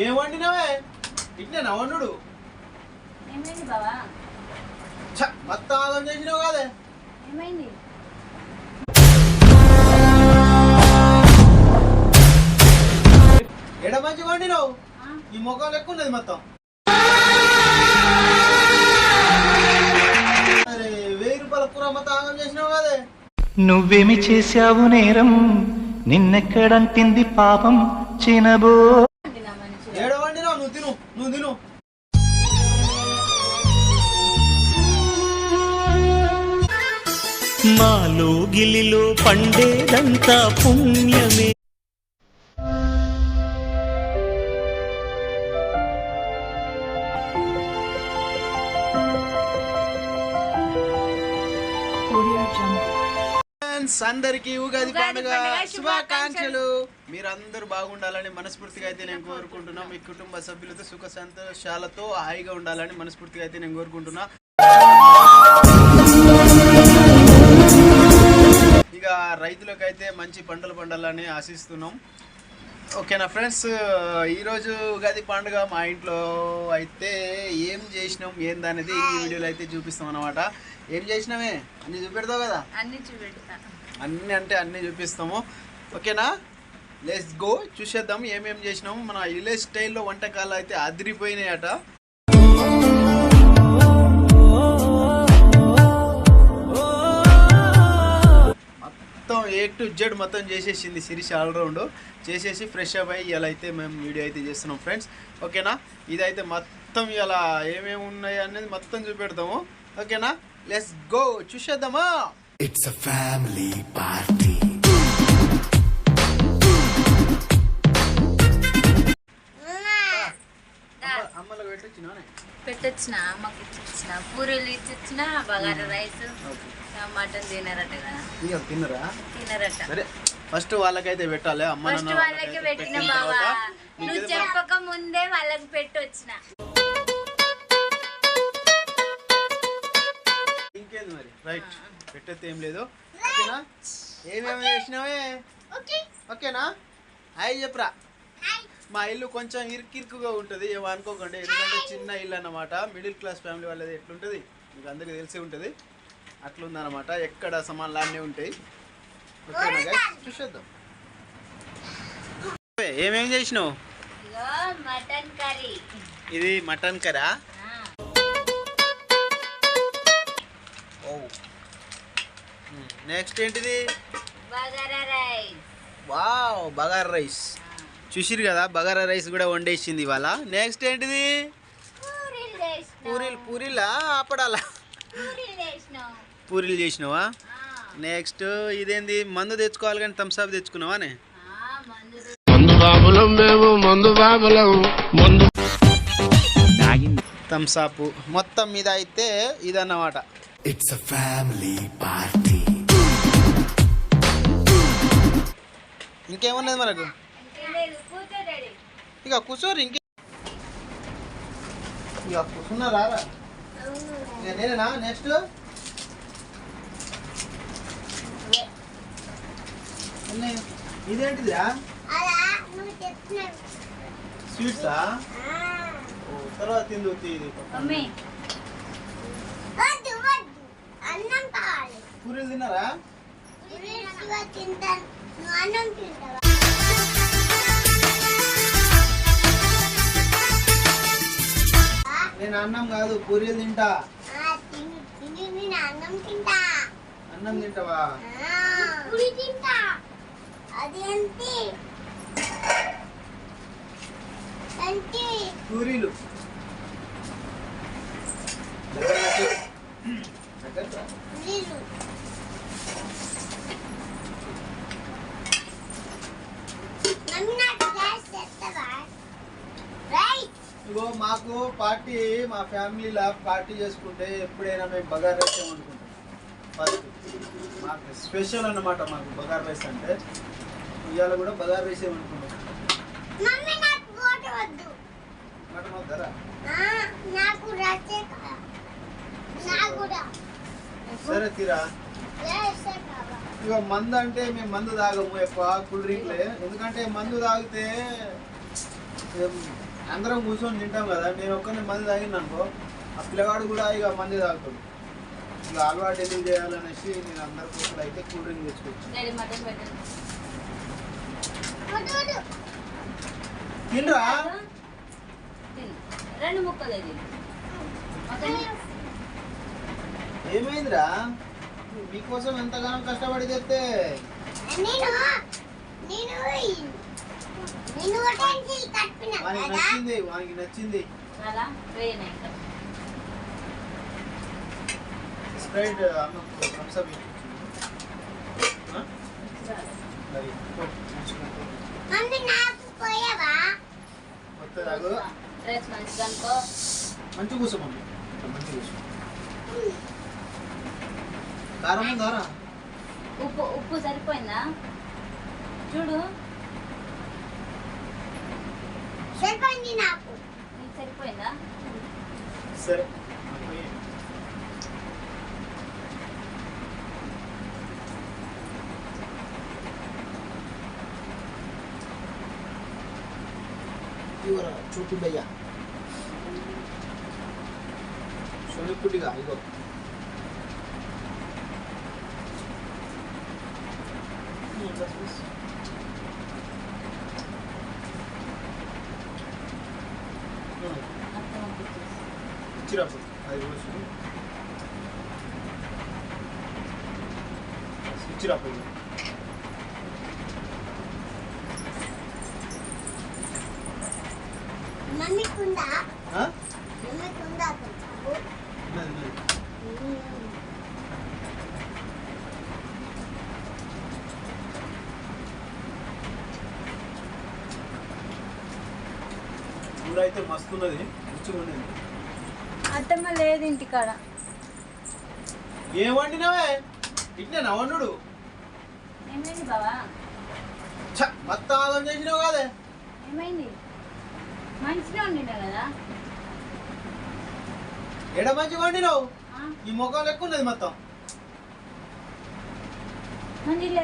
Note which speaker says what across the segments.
Speaker 1: ఏం వండినావే? ఇట్లా వండుడు.
Speaker 2: ఏమైంది బావా?
Speaker 1: ఛ, మొత్తం ఆగం చేసినావు కాదే.
Speaker 2: ఏమైంది?
Speaker 1: ఎడ మంచి వండినావు? ఈ ముఖం లెక్క ఉన్నది మొత్తం. అరే వెయ్యి రూపాయల కూర మొత్తం ఆగం చేసినావు కాదే.
Speaker 3: నువ్వేమి చేశావు నేరం? నిన్నెక్కడంటింది పాపం? చినబో
Speaker 4: మాలో గిలిలో పండేదంతా పుణ్యమే.
Speaker 1: అందరికి ఉగాది
Speaker 2: ఉగాది
Speaker 1: పండుగ
Speaker 2: పండుగ
Speaker 1: శుభాకాంక్షలు. మీరందరూ బాగుండాలని మనస్ఫూర్తిగా అయితే నేను కోరుకుంటున్నా. మీ కుటుంబ సభ్యులతో సుఖ సంతోషాలతో హాయిగా ఉండాలని మనస్ఫూర్తిగా అయితే నేను కోరుకుంటున్నా. రైతులకైతే మంచి పంటలు పండాలని ఆశిస్తున్నాం. ఓకేనా ఫ్రెండ్స్? ఈరోజు ఉగాది పండుగ మా ఇంట్లో అయితే ఏం చేసినాం ఏందనేది ఈ వీడియోలో అయితే చూపిస్తాం అనమాట ఏం చేసినామే? అన్ని చూపెడతావు కదా?
Speaker 2: అన్ని చూపెడతా.
Speaker 1: అన్ని అంటే అన్ని చూపిస్తాము. ఓకేనా? లెట్స్ గో చూసేద్దాం ఏమేం చేసినాము. మన విలేజ్ స్టైల్లో వంటకాలు అయితే అదిరిపోయినాయట. టు జెడ్ మొత్తం చేసేసింది సిరీస్ ఆల్రౌండ్ చేసేసి ఫ్రెష్ అప్ అయ్యి ఇలా అయితే మేము వీడియో అయితే చేస్తున్నాం ఫ్రెండ్స్. ఓకేనా? ఇదైతే మొత్తం ఇలా ఏమేమి ఉన్నాయి అనేది మొత్తం చూపెడతాము. ఓకేనా? లెట్స్ గో చూసేద్దామా?
Speaker 5: A family party.
Speaker 1: అమ్మ- అమ్మలకు
Speaker 2: పెట్టొచ్చిన అమ్మకి ఇచ్చిచ్చిన పూరీలు ఇచ్చిచ్చిన బగారా రైస్. మటన్ తినరట కదా.
Speaker 1: ఇక తిన్నరా?
Speaker 2: తినరట.
Speaker 1: సరే ఫస్ట్ వాళ్ళకైతే పెట్టాలి. అమ్మ
Speaker 2: ఫస్ట్ వాళ్ళకి పెట్టిన బావా. నువ్వు చెప్పక ముందే వాళ్ళకి పెట్టొచ్చిన.
Speaker 1: ఇంకేంది మరి? రైట్ పెట్టేది ఏం లేదు. ఓకేనా? ఏమేమి చేసినావే? ఓకేనా? హాయ్ చెప్పరా. మా ఇల్లు కొంచెం ఇరుకిరుకుగా ఉంటుంది. ఏమో అనుకోకండి. ఎందుకంటే చిన్న ఇల్లు అన్నమాట. మిడిల్ క్లాస్ ఫ్యామిలీ వాళ్ళది ఎట్లుంటుంది? మీకు అందరికీ తెలిసే ఉంటుంది. అట్లుందన్నమాట. ఎక్కడ సమాన్లానే ఉంటాయి. ఓకేనా guys? చూసేద్దాం. ఏమేం చేసినావు?
Speaker 2: Mutton curry.
Speaker 1: ఇది మటన్ కరా ఓ. నెక్స్ట్ ఏంటిది?
Speaker 2: Bagara rice.
Speaker 1: Wow bagara rice. చూసిరు కదా బగారా రైస్ కూడా వండేసింది ఇవాళ. నెక్స్ట్ ఏంటిది?
Speaker 2: పూరీలు
Speaker 1: పూరీలు అప్పడాలా
Speaker 2: పూరీలు చేసినాం
Speaker 1: పూరీలు చేసినావా? నెక్స్ట్ ఇదేంది? మందు తెచ్చుకోవాలి కానీ థమ్స్అప్ తెచ్చుకున్నావానే
Speaker 2: ఆ, మందు
Speaker 6: మందు బాబులం మేము మందు బాబులం. మందు
Speaker 1: థమ్స్అప్ మొత్తం మీద అయితే ఇదన్నమాట.
Speaker 5: A family party.
Speaker 1: ఇంకేమున్నది మనకు?
Speaker 2: ఇంకేం
Speaker 1: కూర్చోరు ఇంకే. ఇక కూర్చున్నారా? నేనేనా? నెక్స్ట్ స్వీట్సా? తర్వాత తిందు ఇది. పూరీలు తిన్నారా?
Speaker 7: అన్నం తింటావా?
Speaker 1: నేను అన్నం కాదు పూరీలు తింటా.
Speaker 7: ఆ, తిని తిని నేను అన్నం తింటా.
Speaker 1: అన్నం తింటావా?
Speaker 7: ఆ, పూరి తింటా.
Speaker 1: పూరీలు. ఇగో మాకు పార్టీ మా ఫ్యామిలీలో పార్టీ చేసుకుంటే ఎప్పుడైనా మేము బగార్ రైస్ అనుకుంటాం ఫస్ట్ మాకు స్పెషల్ అన్నమాట మాకు బగార్ రైస్ అంటే. ఇవాళ కూడా మటన్ వద్దారా
Speaker 7: నాకు కూడా.
Speaker 1: సరే తీరా. ఇక మందు అంటే మేము మందు తాగము ఎక్కువ కూల్ డ్రింక్లే. ఎందుకంటే మందు తాగితే అందరం కూర్చొని తింటాం కదా. నేను ఒక్కనే మంది తాగిన అనుకో. ఆ పిల్లగాడు కూడా ఇక మంది తాగుతాడు. ఇక అలవాటు ఎందుకు చేయాలనేసి నేను అందరి కోసం అయితే కూల్ డ్రింక్ తెచ్చుకోవచ్చు
Speaker 2: డాడీ మటన్ పెట్టండి
Speaker 7: వద్దు వద్దు
Speaker 1: తినరా?
Speaker 2: తిను రెండు ముక్కలు
Speaker 1: ఏమైందిరా? మీకోసం ఎంతగానో కష్టపడి చెప్తే వానికి నచ్చింది వానికి నచ్చింది. స్ప్రైట్ అమ్మకు? మరి
Speaker 7: మమ్మీ నాకు పోయావా
Speaker 1: కొత్త తాగు
Speaker 2: డ్రెస్ మంచిగా అనుకో
Speaker 1: మంచి కూర్చో మమ్మీ మంచి కూర్చో. కారం ఉందారా
Speaker 2: ఉప్పు ఉప్పు సరిపోయిందా? చూడు.
Speaker 7: సరిపోయింది నాకు.
Speaker 2: నీకు సరిపోయిందా?
Speaker 1: సరే. ఇవరా చూపు భయ్యా సొనిక్కుడిగా ఇగో
Speaker 2: అత్త పంపించేసి.
Speaker 1: ఇచ్చినప్పుడు అది రోజు ఇచ్చినప్పుడు
Speaker 7: మమ్మీకి ఉందా
Speaker 1: ఆ?
Speaker 7: మమ్మీకి ఉందా కొంచెం
Speaker 1: ఉన్నది, ఉన్నది. కూర అయితే మస్తు ఉన్నది రుచిగా
Speaker 2: అత్తమ్మ లేదు ఇంటికాడ.
Speaker 1: ఏం వండినావే? ఇట్నే నవన్నుడు
Speaker 2: ఏమైంది బావా?
Speaker 1: మొత్తం ఆదం చేసినావు కాదే?
Speaker 2: ఏమైంది?
Speaker 1: ఎడ మంచి వండినావు? ఈ ముఖం లెక్క ఉన్నది మొత్తం.
Speaker 2: మంచిగా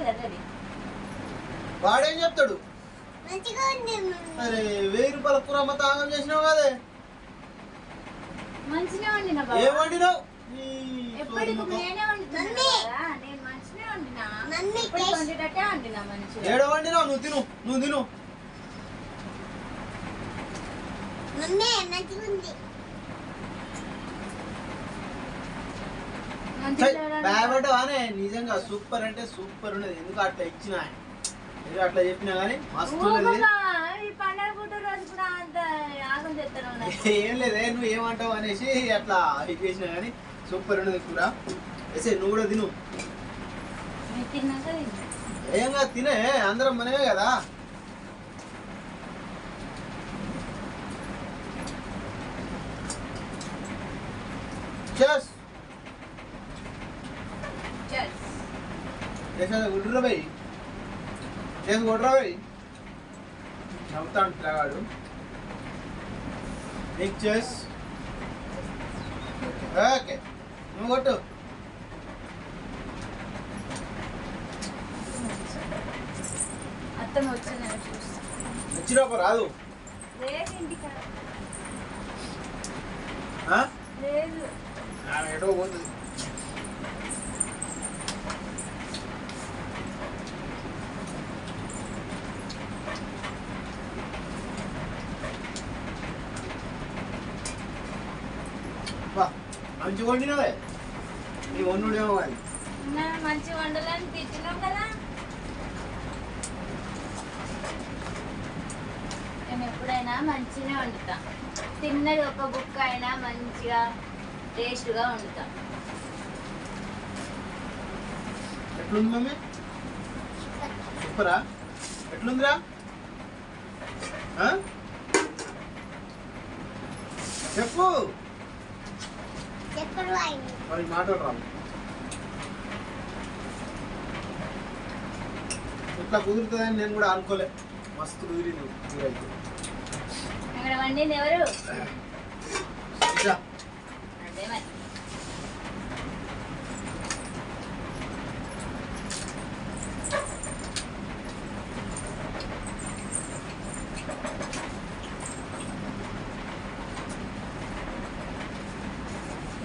Speaker 1: వాడేం చెప్తాడు?
Speaker 7: మంచిగా
Speaker 1: అరే వెయ్యి రూపాయల కూర మొత్తం ఆగం చేసినావు కాదే.
Speaker 2: మంచిగా వండినా
Speaker 1: ఏం వండినావు?
Speaker 2: మంచిగా మంచిగా.
Speaker 1: ఏడ వండినావు? నువ్వు తిను నువ్వు తిను
Speaker 7: మమ్మీ మంచిగా ఉంది
Speaker 2: మంచిగా వండాలి.
Speaker 1: భయపడ్డావానే నిజంగా సూపర్ అంటే సూపర్ ఉన్నది. ఎందుకు అట్లా ఇచ్చిన? ఎందుకు అట్లా చెప్పినా కానీ మస్తు. ఏం లేదే నువ్వు ఏమంటావు అనేసి అట్లా ఇది చేసినా కానీ సూపర్ ఉన్నది కూర. వేసే నువ్వు కూడా తిను. ఏం కాదు తినే అందరం మనమే కదా. చేసేది భయ్ చేసి నవ్వుతాడు పిల్లగాడు. నీకు చేస్ ఓకే నువ్వు కొట్టు.
Speaker 2: అత్తమ్మ వచ్చిందని చూస్తా.
Speaker 1: వచ్చిరాప రాదు.
Speaker 2: లేదు
Speaker 1: ఎటో పోతుంది బా, మంచి వండినవే నీ వండుడేమో
Speaker 2: నా మంచి వండలని తిట్టినాం కదా. నేను ఎప్పుడైనా మంచిగా వండుతా. తిన్నది ఒక బుక్ అయినా మంచిగా టేస్ట్గా వండుతా.
Speaker 1: ఎట్లుంది మమ్మీ? సూపరా? ఎట్లుందిరా? చెప్పు. మరి మాటలు ఇట్లా కుదురుతుందని నేను కూడా అనుకోలే. మస్తు కుదిరింది.
Speaker 2: ఎవరు
Speaker 1: ఇట్లా
Speaker 2: అదే మరి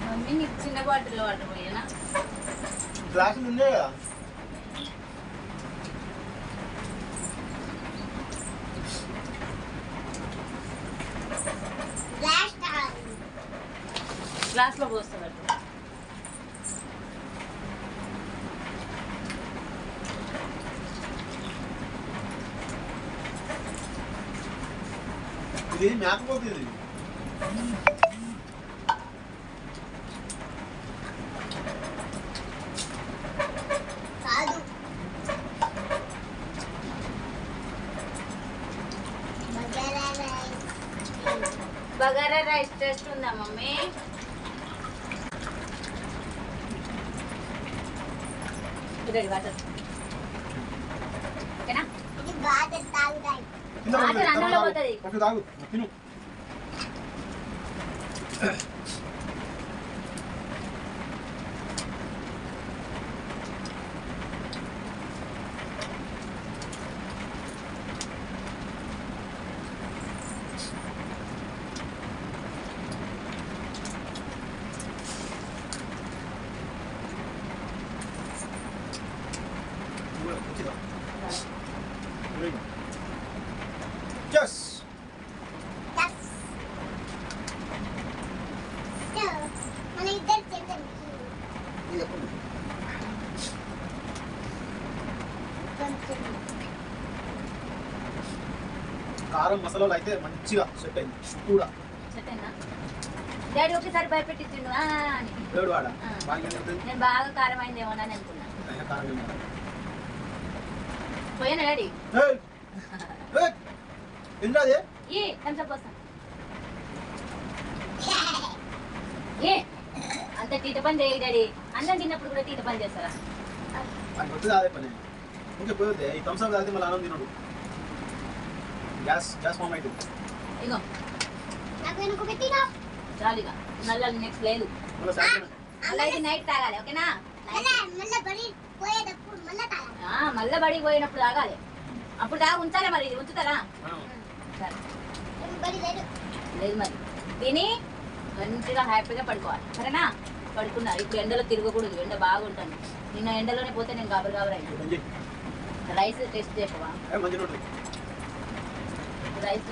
Speaker 2: మమ్మీ నీకు చిన్న బాటిల్లో వాటర్ పోయానా
Speaker 1: గ్లాసులు ఉండే కదా?
Speaker 7: గ్లాస్
Speaker 2: గ్లాస్లో పోస్తా పట్టు
Speaker 1: ఇది మేకపోతే
Speaker 7: బగారా రైస్
Speaker 2: టేస్ట్ ఉందా మమ్మీ వాటర్ అన్నంలో
Speaker 1: తాగు.
Speaker 2: పోతుంది.
Speaker 1: ఫస్ట్ తాగు తిను Yes.
Speaker 7: Yes. So, మన ఇద్దరు చేద్దాం కొంచెం
Speaker 1: కారం మసాలాలు అయితే మంచిగా సెట్ అయింది కూడా.
Speaker 2: డాడీ ఒకసారి భయపెట్టించిండు? నేను బాగా కారం అనుకున్నా. పోయాను డాడీ? ఏ ఏ అంత తీట పని చేయి డాడీ అన్నం తిన్నప్పుడు కూడా తీట పని చేస్తారా?
Speaker 1: అది వచ్చింది అదే పని. ఇంకా పోతే ఈ థమ్స్ అప్ తాగితే మళ్ళీ ఆనందం తినడు. గ్యాస్ గ్యాస్ ఫామ్ అవుతుంది
Speaker 2: ఇగో.
Speaker 7: నాకు వెనుక పెట్టినా?
Speaker 2: చాలుగా నల్ల నెక్స్ట్ లేదు ఇది నైట్ తాగాలి ఓకేనా?
Speaker 7: మళ్ళా మళ్ళా బడి
Speaker 2: పోయినప్పుడు తాగాలి. అప్పుడు తాగా ఉంచాలి మరి ఇది ఉంచుతారా
Speaker 7: లేదు
Speaker 2: మరి. తిని మంచిగా హ్యాపీగా పడుకోవాలి. సరేనా? పడుకున్నారు. ఇప్పుడు ఎండలో తిరగకూడదు. ఎండ బాగుంటుంది. నిన్న ఎండలోనే పోతే నేను గాబరు గాబరు అయింది? రైస్ టెస్ట్
Speaker 1: ఉంటుంది
Speaker 2: రైస్